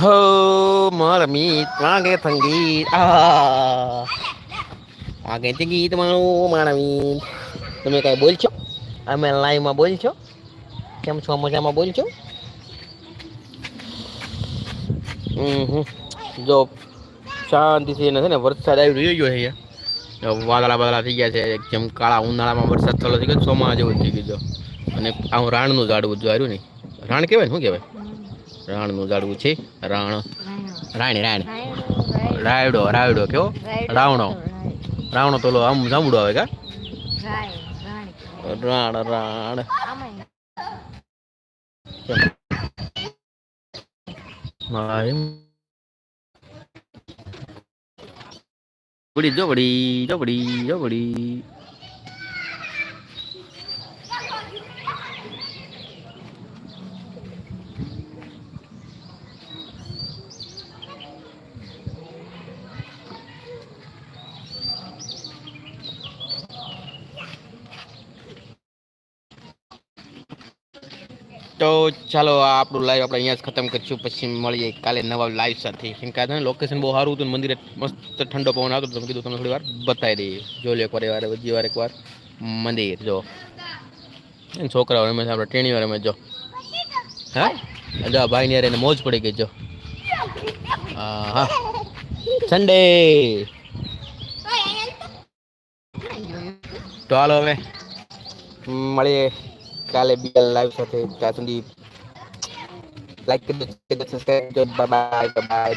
હો, મારા મીત, વાગે સંગીત આ. વાગે છે ગીત મારું મારા મીત. તમે કઈ બોલશો? અમે લાઈવમાં બોલશો? કેમ છો? મજામાં હમ હમ જો શાંતિથી છે ને વરસાદ આવી રહ્યો છે અહીંયા. વાદળા વાદળા થઈ ગયા છે, જેમ કાળા ઉનાળામાં વરસાદ ચાલુ થઈ ગયો ચોમા જેવું થઈ ગયું અને આવું રાણનું ઝાડવું જો આવ્યું નહીં રાણ કહેવાય ને, શું કહેવાય? રાણનું ઝાડવું છે. રાણ. રાણી રાણી રાયડો રાયડો કેવો રાવણો. રાવણો તો ઓલો આમ જાંબુડો આવે કા? રાણ. રાણ મારે બડી જો બડી જો બડી જો બડી તો ચાલો આપણું લાઈવ આપણે અહીંયા જ ખતમ કરીશું. પછી મળીએ કાલે નવા લાઈવ સાથે. કેમ કે આ લોકેશન બહુ સારું હતું મંદિરે મસ્ત ઠંડો પવન આવતો તમે કીધું તમને થોડી વાર બતાવી દઈએ. જોઈ લો એકવાર વાર બીજી વાર એકવાર મંદિર, જો. છોકરાઓ રમે છે, આપણે વાર રમે જો. હા? જો ભાઈ ને એને મોજ પડી ગઈ, જો. હા સન્ડે તો હાલો હવે. મળીએ. કાલે બીજા લાઈવ સાથે. ત્યાં સુધી લાઈક કરી દો સબસ્ક્રાઈબ કરજો બાય બાય